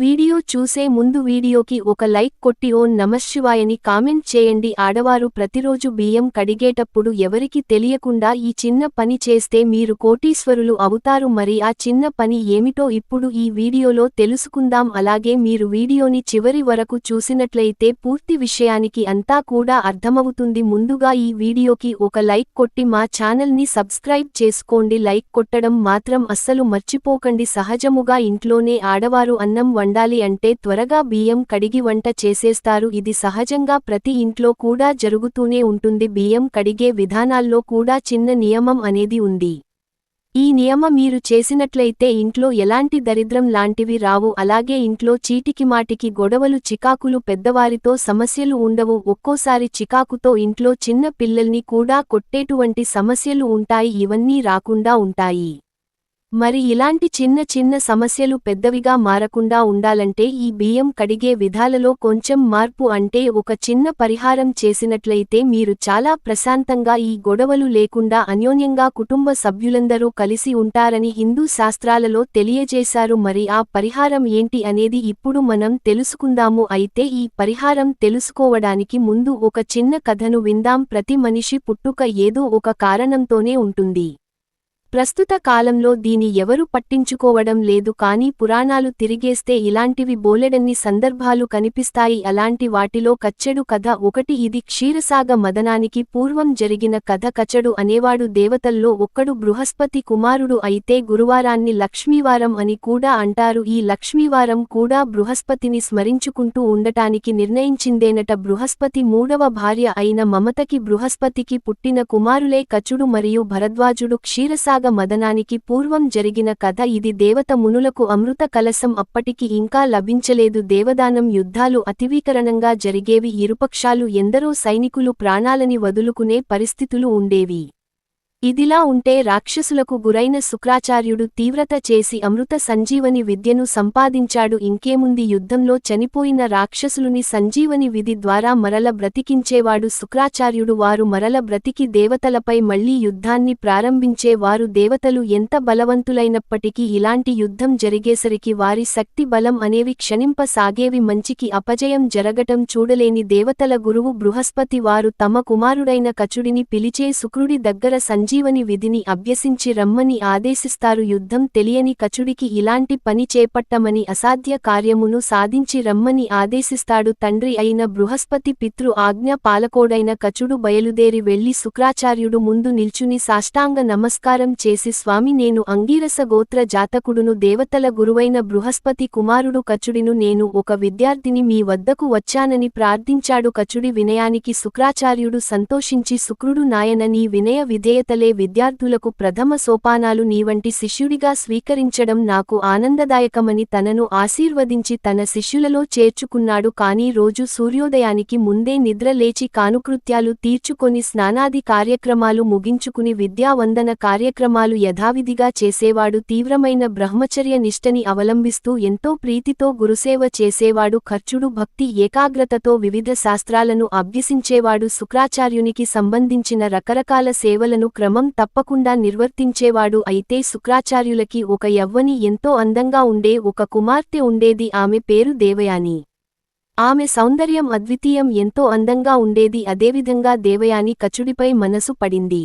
Video చూసే ముందు వీడియోకి ఒక లైక్ కొట్టి ఓ నమశివాయని కామెంట్ చేయండి. ఆడవారు ప్రతిరోజు బియ్యం కడిగేటప్పుడు ఎవరికి తెలియకుండా ఈ చిన్న పని చేస్తే మీరు కోటీశ్వరులు అవుతారు. మరి ఆ చిన్న పని ఏమిటో ఇప్పుడు ఈ వీడియోలో తెలుసుకుందాం. అలాగే మీరు వీడియోని చివరి వరకు చూసినట్లయితే పూర్తి విషయానికి అంతా కూడా అర్థమవుతుంది. ముందుగా ఈ వీడియోకి ఒక లైక్ కొట్టి మా ఛానల్ని సబ్స్క్రైబ్ చేసుకోండి. లైక్ కొట్టడం మాత్రం అస్సలు మర్చిపోకండి. సహజముగా ఇంట్లోనే ఆడవారు అన్నం వండాలి అంటే త్వరగా బియ్యం కడిగి వంట చేసేస్తారు. ఇది సహజంగా ప్రతి ఇంట్లో కూడా జరుగుతూనే ఉంటుంది. బియ్యం కడిగే విధానాల్లో కూడా చిన్న నియమం అనేది ఉంది. ఈ నియమ మీరు చేసినట్లయితే ఇంట్లో ఎలాంటి దరిద్రం లాంటివి రావు. అలాగే ఇంట్లో చీటికిమాటికి గొడవలు చికాకులు పెద్దవారితో సమస్యలు ఉండవు. ఒక్కోసారి చికాకుతో ఇంట్లో చిన్న పిల్లల్ని కూడా కొట్టేటువంటి సమస్యలు ఉంటాయి. ఇవన్నీ రాకుండా ఉంటాయి. మరి ఇలాంటి చిన్న చిన్న సమస్యలు పెద్దవిగా మారకుండా ఉండాలంటే ఈ బియ్యం కడిగే విధాలలో కొంచెం మార్పు అంటే ఒక చిన్న పరిహారం చేసినట్లయితే మీరు చాలా ప్రశాంతంగా ఈ గొడవలు లేకుండా అన్యోన్యంగా కుటుంబ సభ్యులందరూ కలిసి ఉంటారని హిందూ శాస్త్రాలలో తెలియజేశారు. మరి ఆ పరిహారం ఏంటి అనేది ఇప్పుడు మనం తెలుసుకుందాము. అయితే ఈ పరిహారం తెలుసుకోవడానికి ముందు ఒక చిన్న కథను విందాం. ప్రతి మనిషి పుట్టుక ఏదో ఒక కారణంతోనే ఉంటుంది. ప్రస్తుత కాలంలో దీని ఎవరు పట్టించుకోవడం లేదు కానీ పురాణాలు తిరిగేస్తే ఇలాంటివి బోలెడన్ని సందర్భాలు కనిపిస్తాయి. అలాంటి వాటిలో కచ్చెడు కథ ఒకటి ఇది క్షీరసాగ మదనానికి పూర్వం జరిగిన కథ. కచడు అనేవాడు దేవతల్లో ఒక్కడు బృహస్పతి కుమారుడు అయితే గురువారాన్ని లక్ష్మీవారం అని కూడా అంటారు. ఈ లక్ష్మీవారం కూడా బృహస్పతిని స్మరించుకుంటూ ఉండటానికి నిర్ణయించిందేనట. బృహస్పతి మూడవ భార్య అయిన మమతకి బృహస్పతికి పుట్టిన కుమారులే కచుడు మరియు భరద్వాజుడు. క్షీరసాగ క్షీరసాగ మదనానికి పూర్వం జరిగిన కథ ఇది దేవత మునులకు అమృత కలసం అప్పటికి ఇంకా లభించలేదు. దేవదానం యుద్ధాలు అతివీకరణంగా జరిగేవి ఇరుపక్షాలు ఎందరో సైనికులు ప్రాణాలని వదులుకునే పరిస్థితులు ఉండేవి. ఇదిలా ఉంటే రాక్షసులకు గురైన శుక్రాచార్యుడు తీవ్రత చేసి అమృత సంజీవని విద్యను సంపాదించాడు. ఇంకేముంది? యుద్ధంలో చనిపోయిన రాక్షసులుని సంజీవని విధి ద్వారా మరల బ్రతికించేవాడు శుక్రాచార్యుడు. వారు మరల బ్రతికి దేవతలపై మళ్ళీ యుద్ధాన్ని ప్రారంభించే వారు దేవతలు. ఎంత బలవంతులైనప్పటికీ ఇలాంటి యుద్ధం జరిగేసరికి వారి శక్తి బలం అనేవి క్షణింపసాగేవి. మంచికి అపజయం జరగటం చూడలేని దేవతల గురువు బృహస్పతి వారు తమ కుమారుడైన కచుడిని పిలిచే శుక్రుడి దగ్గర సంజీవని విధిని అభ్యసించి రమ్మని ఆదేశిస్తారు. యుద్ధం తెలియని కచుడికి ఇలాంటి పని చేపట్టమని అసాధ్య కార్యమును సాధించి రమ్మని ఆదేశిస్తాడు. తండ్రి అయిన బృహస్పతి పితృ ఆజ్ఞ పాలకోడైన కచుడు బయలుదేరి వెళ్ళి శుక్రాచార్యుడు ముందు నిల్చుని సాష్టాంగ నమస్కారం చేసి స్వామి నేను అంగీరస గోత్ర జాతకుడును దేవతల గురువైన బృహస్పతి కుమారుడు కచుడిను నేను ఒక విద్యార్థిని మీ వద్దకు వచ్చానని ప్రార్థించాడు. కచుడి వినయానికి శుక్రాచార్యుడు సంతోషించి శుక్రుడు నాయన నీ వినయ విధేయతలు విద్యార్థులకు ప్రథమ సోపానాలు నీవంటి శిష్యుడిగా స్వీకరించడం నాకు ఆనందదాయకమని తనను ఆశీర్వదించి తన శిష్యులలో చేర్చుకున్నాడు కాని రోజు సూర్యోదయానికి ముందే నిద్ర లేచి కానుకృత్యాలు తీర్చుకొని స్నానాది కార్యక్రమాలు ముగించుకుని విద్యావందన కార్యక్రమాలు యథావిధిగా చేసేవాడు తీవ్రమైన బ్రహ్మచర్య నిష్టని అవలంబిస్తూ ఎంతో ప్రీతితో గురుసేవ చేసేవాడు ఖర్చుడు భక్తి ఏకాగ్రతతో వివిధ శాస్త్రాలను అభ్యసించేవాడు శుక్రాచార్యునికి సంబంధించిన రకరకాల సేవలను క్రమ క్రమం తప్పకుండా నిర్వర్తించేవాడు అయితే శుక్రాచార్యులకి ఒక యవ్వని ఎంతో అందంగా ఉండే ఒక కుమార్తె ఉండేది ఆమె పేరు దేవయాని. ఆమె సౌందర్యం అద్వితీయం ఎంతో అందంగా ఉండేది అదేవిధంగా దేవయాని కచుడిపై మనసు పడింది.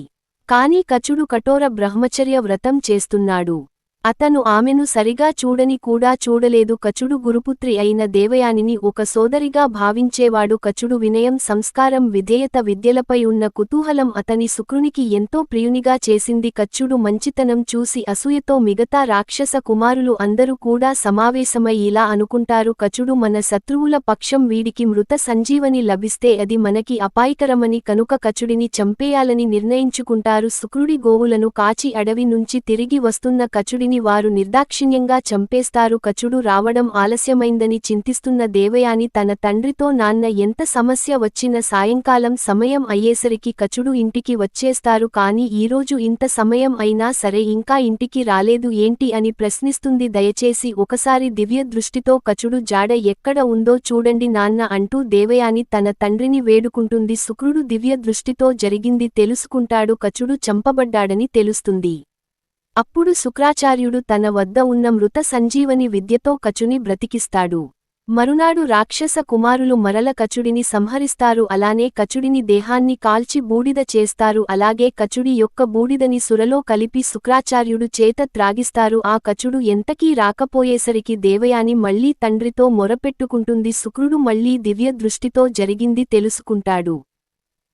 కాని కచుడు కఠోర బ్రహ్మచర్య వ్రతం చేస్తున్నాడు. అతను ఆమెను సరిగా చూడని కూడా చూడలేదు. కచుడు గురుపుత్రి అయిన దేవయానిని ఒక సోదరిగా భావించేవాడు. కచుడు వినయం సంస్కారం విధేయత విద్యలపై ఉన్న కుతూహలం అతని శుక్రునికి ఎంతో ప్రియునిగా చేసింది. కచ్చుడు మంచితనం చూసి అసూయతో మిగతా రాక్షస కుమారులు అందరూ కూడా సమావేశమై ఇలా అనుకుంటారు. కచుడు మన శత్రువుల పక్షం వీడికి మృత సంజీవని లభిస్తే అది మనకి అపాయకరమని కనుక కచుడిని చంపేయాలని నిర్ణయించుకుంటారు. శుక్రుడి గోవులను కాచి అడవి నుంచి తిరిగి వస్తున్న కచుడిని వారు నిర్దాక్షిణ్యంగా చంపేస్తారు. కచుడు రావడం ఆలస్యమైందని చింతిస్తున్న దేవయాని తన తండ్రితో నాన్న ఎంత సమస్య వచ్చిన సాయంకాలం సమయం అయ్యేసరికి కచుడు ఇంటికి వచ్చేస్తారు. కాని ఈరోజు ఇంత సమయం అయినా సరే ఇంకా ఇంటికి రాలేదు. ఏంటి అని ప్రశ్నిస్తుంది. దయచేసి ఒకసారి దివ్య దృష్టితో కచుడు జాడ ఎక్కడ ఉందో చూడండి నాన్న అంటూ దేవయాని తన తండ్రిని వేడుకుంటుంది. శుక్రుడు దివ్య దృష్టితో జరిగింది తెలుసుకుంటాడు. కచుడు చంపబడ్డాడని తెలుస్తుంది. అప్పుడు శుక్రాచార్యుడు తన వద్ద ఉన్న మృత సంజీవని విద్యతో కచుని బ్రతికిస్తాడు. మరునాడు రాక్షస కుమారులు మరల కచుడిని సంహరిస్తారు. అలానే కచుడిని దేహాన్ని కాల్చి బూడిద చేస్తారు. అలాగే కచుడి యొక్క బూడిదని సురలో కలిపి శుక్రాచార్యుడు చేత త్రాగిస్తారు. ఆ కచుడు ఎంతకీ రాకపోయేసరికి దేవయాని మళ్ళీ తండ్రితో మొరపెట్టుకుంటుంది. శుక్రుడు మళ్ళీ దివ్య దృష్టితో జరిగింది తెలుసుకుంటాడు.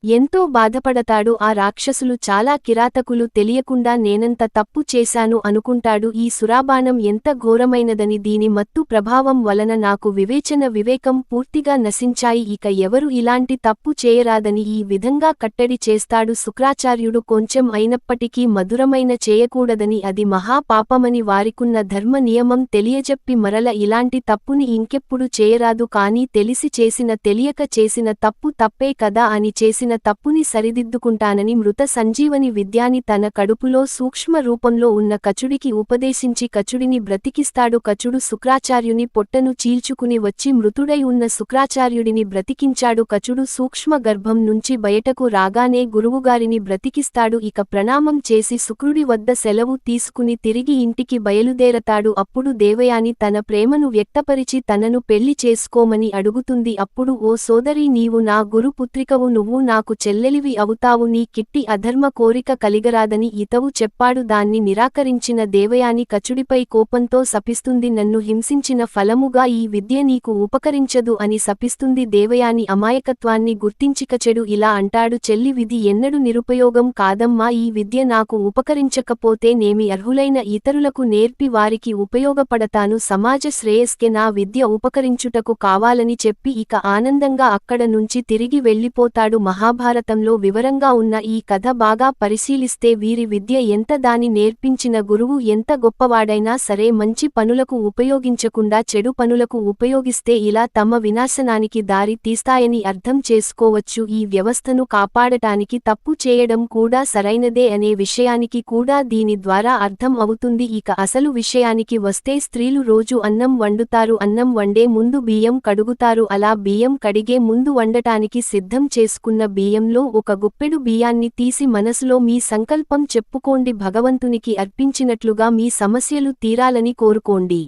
ఎంతో బాధపడతాడు ఆ రాక్షసులు చాలా కిరాతకులు తెలియకుండా నేనంత తప్పు చేశాను అనుకుంటాడు. ఈ సురాబాణం ఎంత ఘోరమైనదని దీని మత్తు ప్రభావం వలన నాకు వివేచన వివేకం పూర్తిగా నశించాయి. ఇక ఎవరు ఇలాంటి తప్పు చేయరాదని ఈ విధంగా కట్టడి చేస్తాడు. శుక్రాచార్యుడు కొంచెం అయినప్పటికీ మధురమైన చేయకూడదని అది మహాపాపమని వారికున్న ధర్మ నియమం తెలియజెప్పి మరల ఇలాంటి తప్పుని ఇంకెప్పుడు చేయరాదు. కానీ తెలిసి చేసిన తెలియక చేసిన తప్పు తప్పే కదా అని చేసిన తప్పుని సరిదిద్దుకుంటానని మృత సంజీవని విద్యాని తన కడుపులో సూక్ష్మ రూపంలో ఉన్న కచుడికి ఉపదేశించి కచుడిని బ్రతికిస్తాడు. కచుడు శుక్రాచార్యుని పొట్టను చీల్చుకుని వచ్చి మృతుడై ఉన్న శుక్రాచార్యుడిని బ్రతికించాడు. కచుడు సూక్ష్మ గర్భం నుంచి బయటకు రాగానే గురువుగారిని బ్రతికిస్తాడు. ఇక ప్రణామం చేసి శుక్రుడి వద్ద సెలవు తీసుకుని తిరిగి ఇంటికి బయలుదేరతాడు. అప్పుడు దేవయాని తన ప్రేమను వ్యక్తపరిచి తనను పెళ్ళి చేసుకోమని అడుగుతుంది. అప్పుడు ఓ సోదరి నీవు నా గురుపుత్రికవు. నువ్వు నా నాకు చెల్లెలివి అవుతావు నీ కిట్టి అధర్మ కోరిక కలిగరాదని ఇతవు చెప్పాడు. దాన్ని నిరాకరించిన దేవయాని కచుడిపై కోపంతో సపిస్తుంది నన్ను హింసించిన ఫలముగా ఈ విద్య నీకు ఉపకరించదు అని సపిస్తుంది దేవయాని అమాయకత్వాన్ని గుర్తించికచెడు ఇలా అంటాడు. చెల్లి విధి ఎన్నడు నిరుపయోగం కాదమ్మా. ఈ విద్య నాకు ఉపకరించకపోతే నేమి అర్హులైన ఇతరులకు నేర్పి వారికి ఉపయోగపడతాను. సమాజ శ్రేయస్కే నా విద్య ఉపకరించుటకు కావాలని చెప్పి ఇక ఆనందంగా అక్కడ నుంచి తిరిగి వెళ్ళిపోతాడు మహాభారతంలో వివరంగా ఉన్న ఈ కథ బాగా పరిశీలిస్తే వీరి విద్య ఎంత దాని నేర్పించిన గురువు ఎంత గొప్పవాడైనా సరే మంచి పనులకు ఉపయోగించకుండా చెడు పనులకు ఉపయోగిస్తే ఇలా తమ వినాశనానికి దారి తీస్తాయని అర్థం చేసుకోవచ్చు. ఈ వ్యవస్థను కాపాడటానికి తప్పు చేయడం కూడా సరైనదే అనే విషయానికి కూడా దీని ద్వారా అర్థం అవుతుంది. ఇక అసలు విషయానికి వస్తే స్త్రీలు రోజు అన్నం వండుతారు అన్నం వండే ముందు బియ్యం కడుగుతారు అలా బియ్యం కడిగే ముందు వండటానికి సిద్ధం చేసుకున్న బియ్యంలో ఒక గుప్పెడు బియ్యాన్ని తీసి మనసులో మీ సంకల్పం చెప్పుకోండి భగవంతునికి అర్పించినట్లుగా మీ సమస్యలు తీరాలని కోరుకోండి.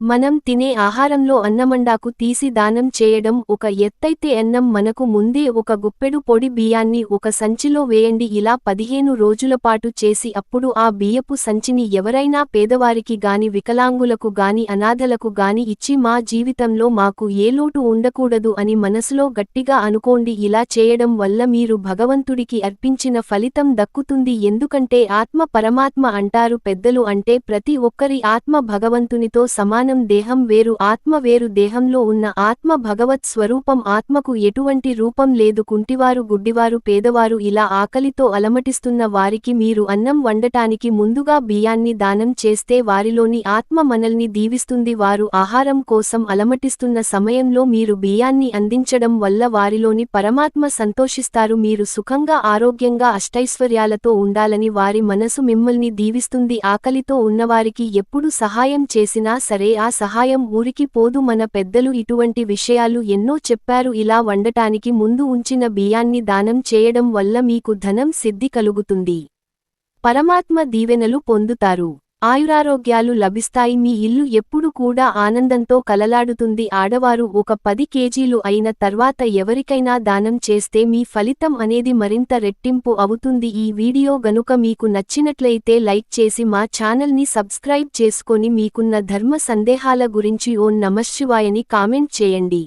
మనం తినే ఆహారంలో అన్నమండాకు తీసి దానం చేయడం ఒక ఎత్తైతే అన్నం మనకు ముందే ఒక గుప్పెడు పొడి బియ్యాన్ని ఒక సంచిలో వేయండి. ఇలా పదిహేను రోజులపాటు చేసి అప్పుడు ఆ బియ్యపు సంచిని ఎవరైనా పేదవారికి గాని వికలాంగులకు గాని అనాథలకు గాని ఇచ్చి మా జీవితంలో మాకు ఏ లోటు ఉండకూడదు అని మనసులో గట్టిగా అనుకోండి. ఇలా చేయడం వల్ల మీరు భగవంతుడికి అర్పించిన ఫలితం దక్కుతుంది. ఎందుకంటే ఆత్మ పరమాత్మ అంటారు పెద్దలు అంటే ప్రతి ఒక్కరి ఆత్మ భగవంతునితో సమాన దేహం వేరు ఆత్మ వేరు దేహంలో ఉన్న ఆత్మ భగవత్ స్వరూపం ఆత్మకు ఎటువంటి రూపం లేదు. కుంటివారు గుడ్డివారు పేదవారు ఇలా ఆకలితో అలమటిస్తున్న వారికి మీరు అన్నం వండటానికి ముందుగా బియ్యాన్ని దానం చేస్తే వారిలోని ఆత్మ మనల్ని దీవిస్తుంది. వారు ఆహారం కోసం అలమటిస్తున్న సమయంలో మీరు బియ్యాన్ని అందించడం వల్ల వారిలోని పరమాత్మ సంతోషిస్తారు. మీరు సుఖంగా ఆరోగ్యంగా అష్టైశ్వర్యాలతో ఉండాలని వారి మనసు మిమ్మల్ని దీవిస్తుంది. ఆకలితో ఉన్నవారికి ఎప్పుడు సహాయం చేసినా సరే ఆ సహాయం ఊరికి పోదు మన పెద్దలు ఇటువంటి విషయాలు ఎన్నో చెప్పారు. ఇలా వండటానికి ముందు ఉంచిన బియ్యాన్ని దానం చేయడం వల్ల మీకు ధనం సిద్ధి కలుగుతుంది. పరమాత్మ దీవెనలు పొందుతారు. ఆయురారోగ్యాలు లభిస్తాయి. మీ ఇల్లు ఎప్పుడు కూడా ఆనందంతో కలలాడుతుంది. ఆడవారు ఒక పది కేజీలు అయిన తర్వాత ఎవరికైనా దానం చేస్తే మీ ఫలితం అనేది మరింత రెట్టింపు అవుతుంది. ఈ వీడియో గనుక మీకు నచ్చినట్లయితే లైక్ చేసి మా ఛానల్ని సబ్స్క్రైబ్ చేసుకొని మీకున్న ధర్మ సందేహాల గురించి ఓ నమశివాయని కామెంట్ చేయండి.